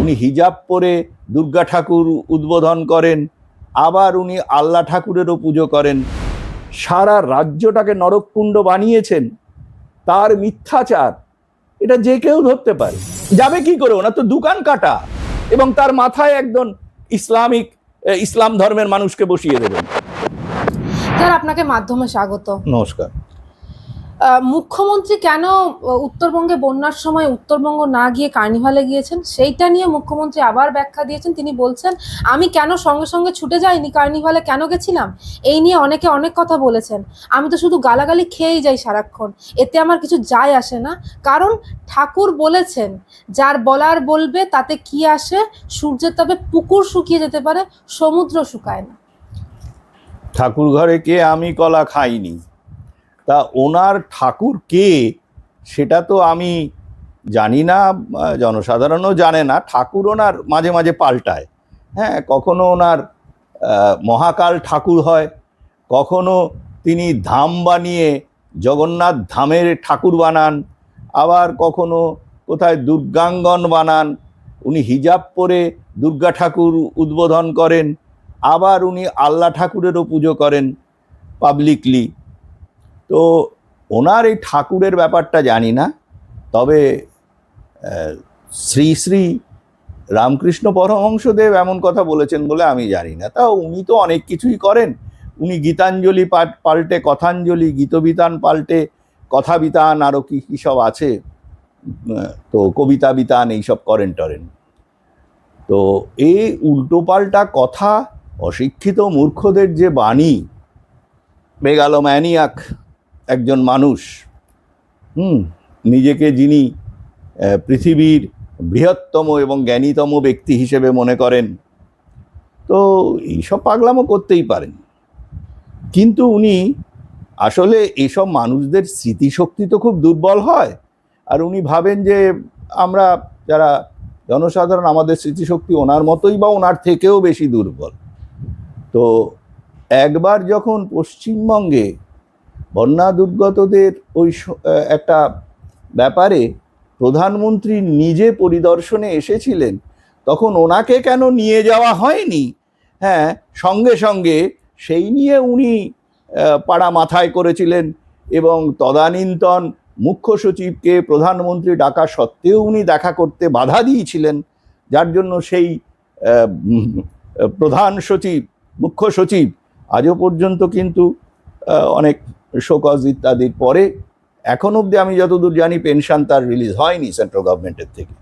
উনি হিজাব পরে দুর্গা ঠাকুর উদ্বোধন করেন আবার উনি আল্লাহ ঠাকুরেরও পুজো করেন। সারা রাজ্যটাকে নরককুণ্ড বানিয়েছেন তার মিথ্যাচার এটা যে কেউ ধরতে পারে। যাবে কি করে? ওনার তো দোকান কাটা এবং তার মাথায় একজন ইসলামিক ইসলাম ধর্মের মানুষকে বসিয়ে দেবেন। স্যার আপনাকে মাধ্যমে স্বাগত। নমস্কার। মুখ্যমন্ত্রী কেন উত্তরবঙ্গে বন্যার সময় উত্তরবঙ্গ না গিয়ে কার্নিভালে গিয়েছেন? সেইটা নিয়ে মুখ্যমন্ত্রী আবার ব্যাখ্যা দিয়েছেন। তিনি বলছেন, আমি কেন সঙ্গে সঙ্গে ছুটে যাইনি? কার্নিভালে কেন গেছিলাম? এই নিয়ে অনেকে অনেক কথা বলেছেন। আমি তো শুধু গালাগালি খেয়েই যাই সারাক্ষণ। এতে আমার কিছু যায় আসে না। কারণ ঠাকুর বলেছেন, যার বলার বলবে, তাতে কি আসে? সূর্যের তবে পুকুর শুকিয়ে যেতে পারে, সমুদ্র শুকায় না। ঠাকুর ঘরে কে আমি কলা খাইনি? তা ওনার ঠাকুর কে সেটা তো আমি জানি না জনসাধারণও জানে না। ঠাকুর ওনার মাঝে মাঝে পাল্টায়। হ্যাঁ কখনো ওনার মহাকাল ঠাকুর হয়, কখনো তিনি ধাম বানিয়ে জগন্নাথ ধামের ঠাকুর বানান, আবার কখনো কোথায় দুর্গাঙ্গন বানান, উনি হিজাব পরে দুর্গা ঠাকুর উদ্বোধন করেন, আবার উনি আল্লাহ ঠাকুরেরও পুজো করেন পাবলিকলি তো ওনার এই ঠাকুরের ব্যাপারটা জানি না, তবে শ্রী শ্রী রামকৃষ্ণ পরমহংসদেব এমন কথা বলেছেন বলে আমি জানি না। তা উনি তো অনেক কিছুই করেন। উনি গীতাঞ্জলি পাল্টে কথাঞ্জলি, গীতবিতান পাল্টে কথা বিতান আরও কী কী সব আছে। তো কবিতা বিতান এইসব করেন টরেন। তো এই উল্টোপাল্টা কথা, অশিক্ষিত মূর্খদের যে বাণী মেগালোম্যানিয়াক একজন মানুষ, হুম, নিজেকে যিনি পৃথিবীর বৃহত্তম এবং জ্ঞানীতম ব্যক্তি হিসেবে মনে করেন, তো এইসব পাগলামো করতেই পারেন। কিন্তু উনি আসলে এসব মানুষদের স্মৃতিশক্তি তো খুব দুর্বল হয়। আর উনি ভাবেন যে আমরা যারা জনসাধারণ, আমাদের স্মৃতিশক্তি ওনার মতোই বা ওনার থেকেও বেশি দুর্বল। তো একবার যখন পশ্চিমবঙ্গে বন্যা দুর্গতদের ওই একটা ব্যাপারে প্রধানমন্ত্রী নিজে পরিদর্শনে এসেছিলেন, তখন ওনাকে কেন নিয়ে যাওয়া হয়নি? হ্যাঁ সঙ্গে সঙ্গে সেই নিয়ে উনি পাড়া মাথায় করেছিলেন এবং তদানীন্তন মুখ্য সচিবকে প্রধানমন্ত্রী ডাকা সত্ত্বেও উনি দেখা করতে বাধা দিয়েছিলেন, যার জন্য সেই প্রধান সচিব, মুখ্য সচিব আজও পর্যন্ত কিন্তু অনেক শোকজ ইত্যাদির পরে এখন অবধি আমি যতদূর জানি পেনশন তার রিলিজ হয়নি সেন্ট্রাল গভর্নমেন্টের থেকে।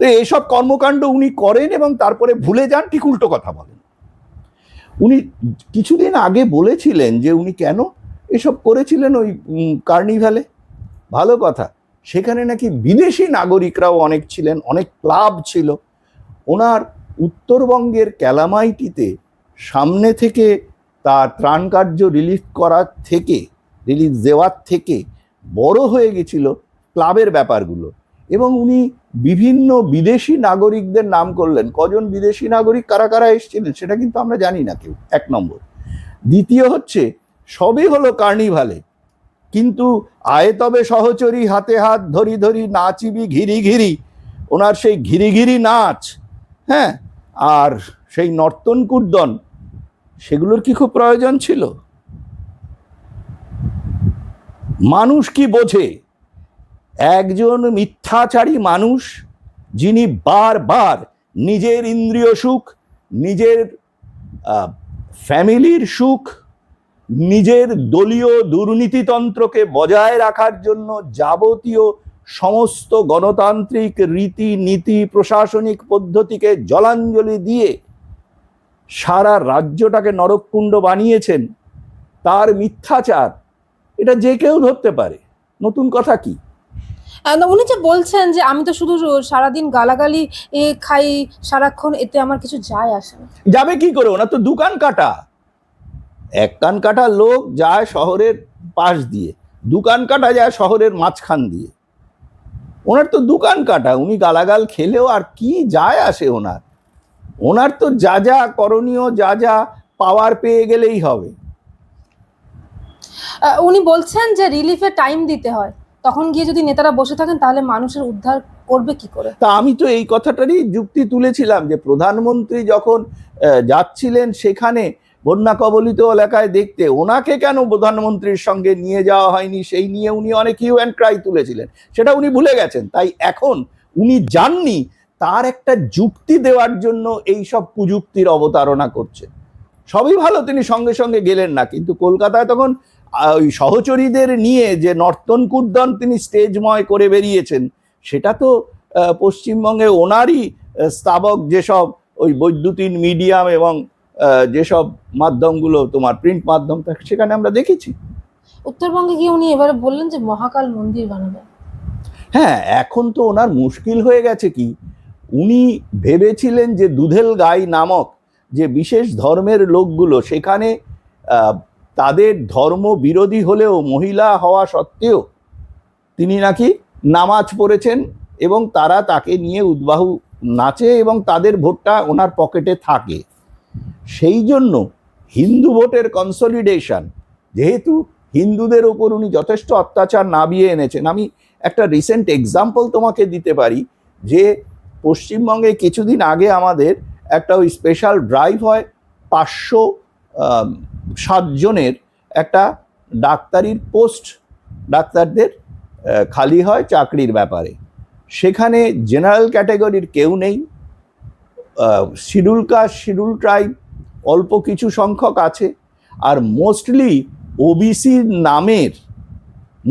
তো এইসব কর্মকাণ্ড উনি করেন এবং তারপরে ভুলে যান, ঠিক উল্টো কথা বলেন। উনি কিছুদিন আগে বলেছিলেন যে উনি কেন এসব করেছিলেন ওই কার্নিভ্যালে ভালো কথা। সেখানে নাকি বিদেশি নাগরিকরাও অনেক ছিলেন, অনেক ক্লাব ছিল। ওনার উত্তরবঙ্গের ক্যালামাইটিতে সামনে থেকে তার ত্রাণ কার্য রিলিফ করার থেকে রিলিফ দেওয়ার থেকে বড় হয়ে গেছিল ক্লাবের ব্যাপারগুলো। এবং উনি বিভিন্ন বিদেশি নাগরিকদের নাম করলেন। কজন বিদেশি নাগরিক, কারা কারা এসেছিলেন, সেটা কিন্তু আমরা জানি না কেউ। এক নম্বর। দ্বিতীয় হচ্ছে, সবই হলো কার্নিভালে। কিন্তু আয়ে তবে সহচরী, হাতে হাত ধরি ধরি, নাচিবি ঘিরি ঘিরি। ওনার সেই ঘিরি ঘিরি নাচ হ্যাঁ? আর সেই নর্তন কুর্দন সেগুলোর কি খুব প্রয়োজন ছিল? মানুষ কি বোঝে? একজন মিথ্যাচারী মানুষ যিনি বারবার নিজের ইন্দ্রিয় সুখ, নিজের ফ্যামিলির সুখ, নিজের দলীয় দুর্নীতিতন্ত্রকে বজায় রাখার জন্য যাবতীয় সমস্ত গণতান্ত্রিক রীতি, নীতি, প্রশাসনিক পদ্ধতিকে জলাঞ্জলি দিয়ে সারা রাজ্যটাকে নরককুণ্ড বানিয়েছেন, তার মিথ্যাচার এটা যে কেউ ধরতে পারে। নতুন কথা কি? উনি যে বলছেন যে আমি তো শুধু সারাদিন গালাগালি খাই সারাক্ষণ এতে আমার কিছু যায় আসে না। যাবে কি করে? ওনার তো দোকান কাটা। এক কান কাটা লোক যায় শহরের পাশ দিয়ে দোকান কাটা যায় শহরের মাঝখান দিয়ে। ওনার তো দোকান কাটা উনি গালাগাল খেলেও আর কি যায় আসে ওনার? ওনার তো যা যা করণীয় যা যা পাওয়ার পেয়ে গেলেই হবে। উনি বলছেন যে রিলিফে টাইম দিতে হয়। তখন গিয়ে যদি নেতারা বসে থাকেন, তাহলে মানুষের উদ্ধার করবে কি করে? তা আমি তো এই কথাটারই যুক্তি তুলেছিলাম যে প্রধানমন্ত্রী যখন যাচ্ছিলেন সেখানে বন্যা কবলিত এলাকায় দেখতে, ওনাকে কেন প্রধানমন্ত্রীর সঙ্গে নিয়ে যাওয়া হয়নি? সেই নিয়ে উনি অনেক হিউ অ্যান্ড ক্রাই তুলেছিলেন। সেটা উনি ভুলে গেছেন। তাই এখন উনি যাননি, তার একটা যুক্তি দেওয়ার জন্য এই সব কুযুক্তির অবতারণা করছে। সবই ভালো, তিনি সঙ্গে সঙ্গে গেলেন না। কিন্তু কলকাতায় তখন ওই সহচরীদের নিয়ে যে নর্তন কুর্দন তিনি স্টেজময় করে বেরিয়েছেন সেটা তো পশ্চিমবঙ্গে ওনারই স্থাবক যেসব ওই বৈদ্যুতিন মিডিয়াম এবং যেসব মাধ্যমগুলো তোমার প্রিন্ট মাধ্যম থাকে সেখানে আমরা দেখেছি। উত্তরবঙ্গে গিয়ে উনি এবারে বললেন যে মহাকাল মন্দির বানাবেন হ্যাঁ এখন তো ওনার মুশকিল হয়ে গেছে কি? উনি ভেবেছিলেন যে দুধেল গাই নামক যে বিশেষ ধর্মের লোকগুলো সেখানে তাদের ধর্ম বিরোধী হলেও মহিলা হওয়া সত্ত্বেও তিনি নাকি নামাজ পড়েছেন এবং তারা তাকে নিয়ে উদ্বাহু নাচে এবং তাদের ভোটটা ওনার পকেটে থাকে। সেই জন্য হিন্দু ভোটের কনসলিডেশন যেহেতু হিন্দুদের ওপর উনি যথেষ্ট অত্যাচার নামিয়ে এনেছেন। আমি একটা রিসেন্ট এক্সাম্পল তোমাকে দিতে পারি, যে পশ্চিমবঙ্গে কিছুদিন আগে আমাদের একটা ওই স্পেশাল ড্রাইভ হয় পাঁচশো সাতজনের একটা ডাক্তারির পোস্ট ডাক্তারদের খালি হয় চাকরির ব্যাপারে। সেখানে জেনারেল ক্যাটাগরির কেউ নেই। শিডিউল কাস্ট, শিডিউল ট্রাইব, অল্প কিছু সংখ্যক আছে। আর মোস্টলি ওবিসি নামের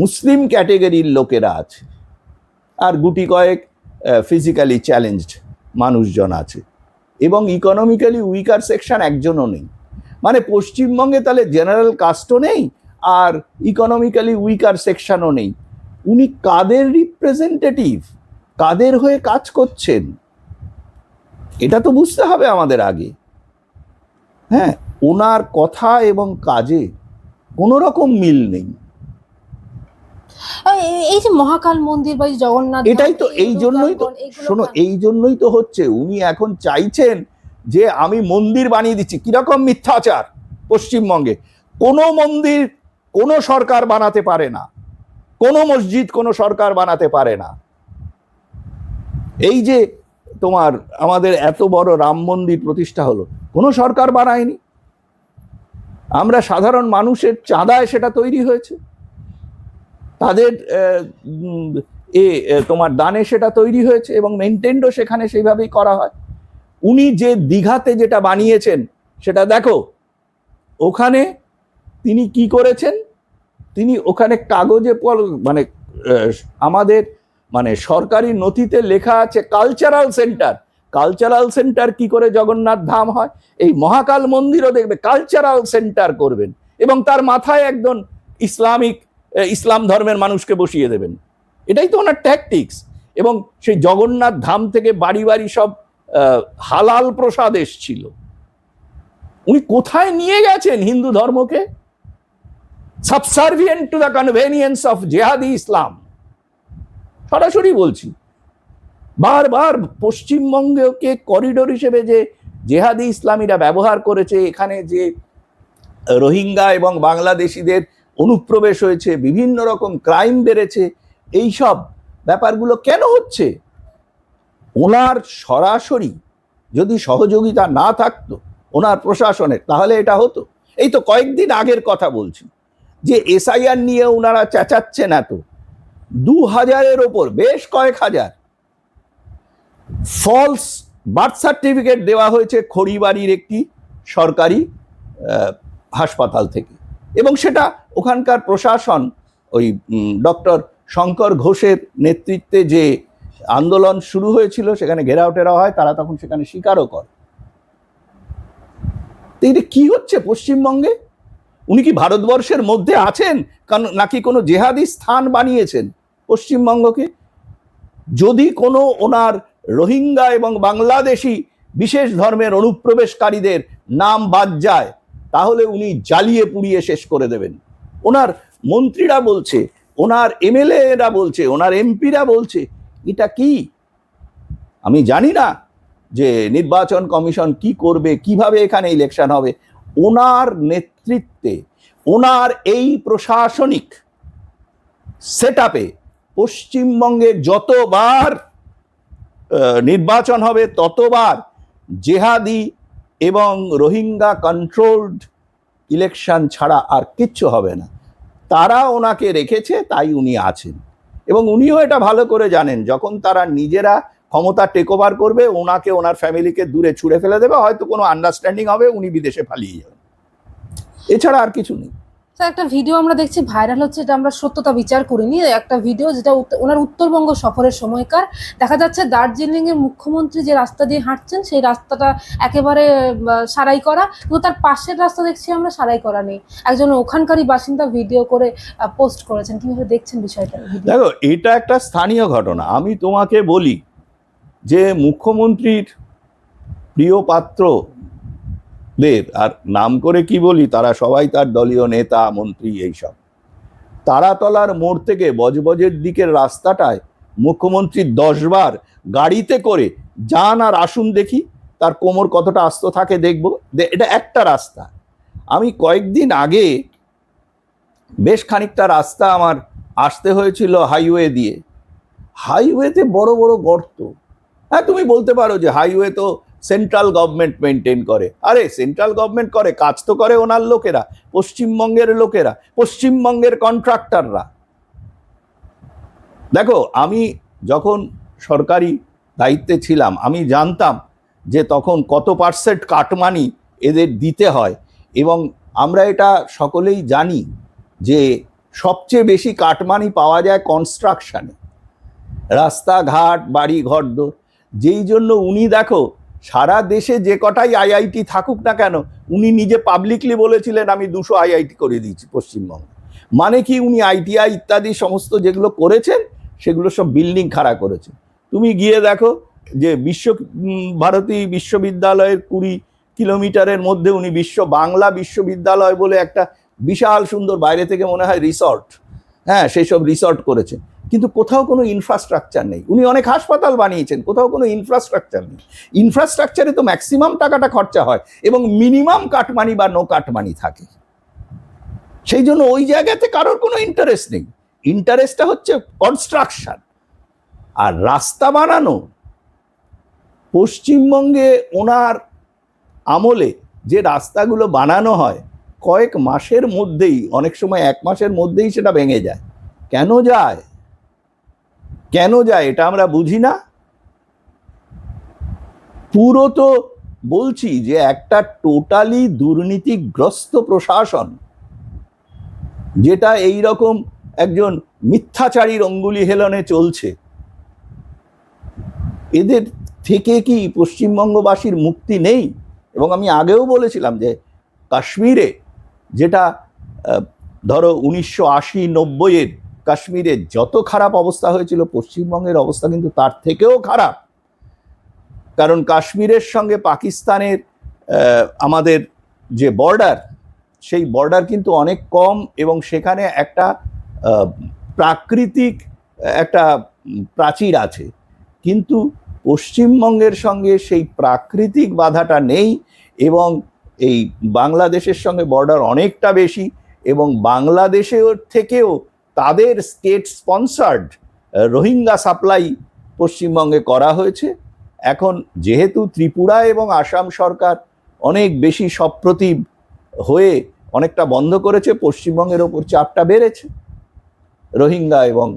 মুসলিম ক্যাটেগরির লোকেরা আছে। আর গুটি কয়েক ফিজিক্যালি চ্যালেঞ্জড মানুষজন আছে। এবং ইকোনমিক্যালি উইকার সেকশন একজনও নেই। মানে পশ্চিমবঙ্গে তাহলে জেনারেল কাস্টও নেই আর ইকোনমিক্যালি উইকার সেকশনও নেই। উনি কাদের রিপ্রেজেন্টেটিভ কাদের হয়ে কাজ করছেন? এটা তো বুঝতে হবে আমাদের আগে। হ্যাঁ ওনার কথা এবং কাজে কোনো রকম মিল নেই। এই- যে মহাকাল মন্দির বা জগন্নাথ এটাই তো এই জন্যই তো শোনো এই জন্যই তো হচ্ছে উনি এখন চাইছেন যে আমি মন্দির বানিয়ে দিচ্ছি, কীরকম মিথ্যাচার পশ্চিমবঙ্গে। কোনো মন্দির কোনো সরকার বানাতে পারে না। কোনো মসজিদ কোনো সরকার বানাতে পারে না। এই যে তোমার আমাদের এত বড় রাম মন্দির প্রতিষ্ঠা হলো, কোনো সরকার বানায়নি। আমরা সাধারণ মানুষের চাঁদায় সেটা তৈরি হয়েছে। তাদের, এ তোমার দানে সেটা তৈরি হয়েছে এবং মেনটেনও সেখানে সেইভাবেই করা হয়। উনি যে দীঘাতে যেটা বানিয়েছেন, সেটা দেখো। ওখানে তিনি কি করেছেন? তিনি ওখানে কাগজে পল- মানে আমাদের মানে সরকারি নথিতে লেখা আছে কালচারাল সেন্টার কালচারাল সেন্টার কি করে জগন্নাথ ধাম হয়? এই মহাকাল মন্দিরও দেখবে কালচারাল সেন্টার করবেন এবং তার মাথায় একজন ইসলামিক ইসলাম ধর্মের মানুষকে বসিয়ে দেবেন। এটাই তো ওনার ট্যাকটিক্স এবং সেই জগন্নাথ ধাম থেকে বাড়ি বাড়ি সব হালাল প্রসাদ এসছিল। উনি কোথায় নিয়ে গেছেন হিন্দু ধর্মকে? Subservient to the convenience of jihadi Islam সরাসরি বলছি, বারবার পশ্চিমবঙ্গকে করিডোর হিসেবে যে জেহাদি ইসলামীরা ব্যবহার করেছে, এখানে যে রোহিঙ্গা এবং বাংলাদেশিদের অনুপ্রবেশ হয়েছে, বিভিন্ন রকম ক্রাইম বেড়েছে, এইসব ব্যাপারগুলো কেন হচ্ছে? ওনার সরাসরি যদি সহযোগিতা না থাকতো ওনার প্রশাসনের, তাহলে এটা হতো। এই তো কয়েকদিন আগের কথা বলছি, যে এসআইআর নিয়ে ওনারা চেঁচাচ্ছেন এত। দু হাজারের ওপর, বেশ কয়েক হাজার। ফলস বার্থ সার্টিফিকেট দেওয়া হয়েছে খড়িবাড়ির একটি সরকারি হাসপাতাল থেকে। এবং সেটা ওখানকার প্রশাসন, ওই ডক্টর শঙ্কর ঘোষের নেতৃত্বে যে আন্দোলন শুরু হয়েছিল, সেখানে ঘেরাও টেরাও হয়, তারা তখন সেখানে স্বীকারও করে। এটা কি হচ্ছে পশ্চিমবঙ্গে? উনি কি ভারতবর্ষের মধ্যে আছেন? কারণ নাকি কোনো জেহাদি স্থান বানিয়েছেন পশ্চিমবঙ্গকে? যদি কোনো ওনার রোহিঙ্গা এবং বাংলাদেশি বিশেষ ধর্মের অনুপ্রবেশকারীদের নাম বাদ যায়, তাহলে উনি জ্বালিয়ে পুড়িয়ে শেষ করে দেবেন। ওনার মন্ত্রীরা বলছে, ওনার এমএলএরা বলছে, ওনার এমপিরা বলছে এটা কি? আমি জানি না যে নির্বাচন কমিশন কি করবে, কীভাবে এখানে ইলেকশন হবে। ওনার নেতৃত্বে, ওনার এই প্রশাসনিক সেট আপে পশ্চিমবঙ্গে যতবার নির্বাচন হবে, ততবার জেহাদি এবং রোহিঙ্গা কন্ট্রোলড ইলেকশন ছাড়া আর কিচ্ছু হবে না। তারা ওনাকে রেখেছে, তাই উনি আছেন। এবং উনিও এটা ভালো করে জানেন, যখন তারা নিজেরা ক্ষমতা টেক ওভার করবে, ওনাকে, ওনার ফ্যামিলিকে দূরে ছুড়ে ফেলে দেবে, হয়তো কোনো আন্ডারস্ট্যান্ডিং হবে, উনি বিদেশে পালিয়ে যাবেন। এছাড়া আর কিছু নেই। স্যার একটা ভিডিও আমরা দেখছি ভাইরাল হচ্ছে এটা আমরা সত্যতা বিচার করিনি। একটা ভিডিও যেটা ওনার উত্তরবঙ্গ সফরের সময়কার। দেখা যাচ্ছে দার্জিলিং এর মুখ্যমন্ত্রী যে রাস্তা দিয়ে হাঁটছেন, সেই রাস্তাটা একেবারে সারাই করা। কিন্তু তার পাশের রাস্তা দেখছি আমরা, সারাই করা নেই। একজন ওখানকারই বাসিন্দা ভিডিও করে পোস্ট করেছেন। কীভাবে দেখছেন বিষয়টা? দেখো, এটা একটা স্থানীয় ঘটনা। আমি তোমাকে বলি যে মুখ্যমন্ত্রীর প্রিয় পাত্রদের আর নাম করে কি বলি, তারা সবাই তার দলীয় নেতা, মন্ত্রী এইসব। তারাতলার মোড় থেকে বজবজের দিকের রাস্তাটায় মুখ্যমন্ত্রী দশবার গাড়িতে করে যান আর আসুন দেখি, তার কোমর কতটা আস্ত থাকে দেখব। এটা একটা রাস্তা। আমি কয়েকদিন আগে বেশ খানিকটা রাস্তা আমার আসতে হয়েছিল হাইওয়ে দিয়ে। হাইওয়েতে বড় বড় গর্ত। হ্যাঁ তুমি বলতে পারো যে হাইওয়ে তো সেন্ট্রাল গভর্নমেন্ট মেনটেন করে। আরে, সেন্ট্রাল গভর্নমেন্ট করে, কাজ তো করে ওনার লোকেরা, পশ্চিমবঙ্গের লোকেরা, পশ্চিমবঙ্গের কন্ট্রাক্টররা। দেখো, আমি যখন সরকারি দায়িত্বে ছিলাম, আমি জানতাম যে তখন কত পার্সেন্ট কাটমানি এদের দিতে হয় এবং আমরা এটা সকলেই জানি যে সবচেয়ে বেশি কাটমানি পাওয়া যায় কনস্ট্রাকশানে রাস্তাঘাট বাড়ি ঘরদোর যেই জন্য উনি দেখো সারা দেশে যে কটাই আইআইটি থাকুক না কেন, উনি নিজে পাবলিকলি বলেছিলেন, আমি দুশো আইআইটি করে দিয়েছি পশ্চিমবঙ্গে। মানে কি উনি আইটিআই ইত্যাদি সমস্ত যেগুলো করেছেন, সেগুলো সব বিল্ডিং খাড়া করেছেন। তুমি গিয়ে দেখো যে বিশ্ব ভারতী বিশ্ববিদ্যালয়ের কুড়ি কিলোমিটারের মধ্যে উনি বিশ্ব, বাংলা বিশ্ববিদ্যালয় বলে একটা বিশাল সুন্দর, বাইরে থেকে মনে হয় রিসর্ট হ্যাঁ সেই সব রিসর্ট করেছেন। কিন্তু কোথাও কোনো ইনফ্রাস্ট্রাকচার নেই। উনি অনেক হাসপাতাল বানিয়েছেন, কোথাও কোনো ইনফ্রাস্ট্রাকচার নেই। ইনফ্রাস্ট্রাকচারে তো ম্যাক্সিমাম টাকাটা খরচা হয় এবং মিনিমাম কাটমানি বা নো কাটমানি থাকে। সেই জন্য ওই জায়গাতে কারোর কোনো ইন্টারেস্ট নেই। ইন্টারেস্টটা হচ্ছে কনস্ট্রাকশন আর রাস্তা বানানো। পশ্চিমবঙ্গে ওনার আমলে যে রাস্তাগুলো বানানো হয়, কয়েক মাসের মধ্যেই, অনেক সময় এক মাসের মধ্যেই সেটা ভেঙে যায়। কেন যায়? কেন যায় এটা আমরা বুঝি না? পুরো তো বলছি যে একটা টোটালি দুর্নীতিগ্রস্ত প্রশাসন, যেটা এই রকম একজন মিথ্যাচারীর অঙ্গুলি হেলনে চলছে, এদের থেকে কি পশ্চিমবঙ্গবাসীর মুক্তি নেই? এবং আমি আগেও বলেছিলাম যে কাশ্মীরে যেটা ধরো উনিশশো আশি নব্বইয়ের কাশ্মীরে যত খারাপ অবস্থা হয়েছিল, পশ্চিমবঙ্গের অবস্থা কিন্তু তার থেকেও খারাপ। কারণ কাশ্মীরের সঙ্গে পাকিস্তানের আমাদের যে বর্ডার সেই বর্ডার কিন্তু অনেক কম এবং সেখানে একটা প্রাকৃতিক, একটা প্রাচীর আছে। কিন্তু পশ্চিমবঙ্গের সঙ্গে সেই প্রাকৃতিক বাধাটা নেই এবং এই বাংলাদেশের সঙ্গে বর্ডার অনেকটা বেশি এবং বাংলাদেশের থেকেও তাদের স্টেট স্পন্সার্ড রোহিঙ্গা সাপ্লাই পশ্চিমবঙ্গে করা হয়েছে এখন যেহেতু ত্রিপুরা এবং আসাম সরকার অনেক বেশি সপ্রতিভ হয়ে অনেকটা বন্ধ করেছে, পশ্চিমবঙ্গের ওপর চাপটা বেড়েছে রোহিঙ্গা এবং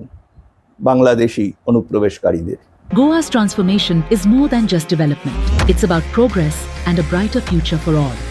Bangladeshi অনুপ্রবেশকারীদের Goa's transformation is more than just development. It's about progress and a brighter future for all.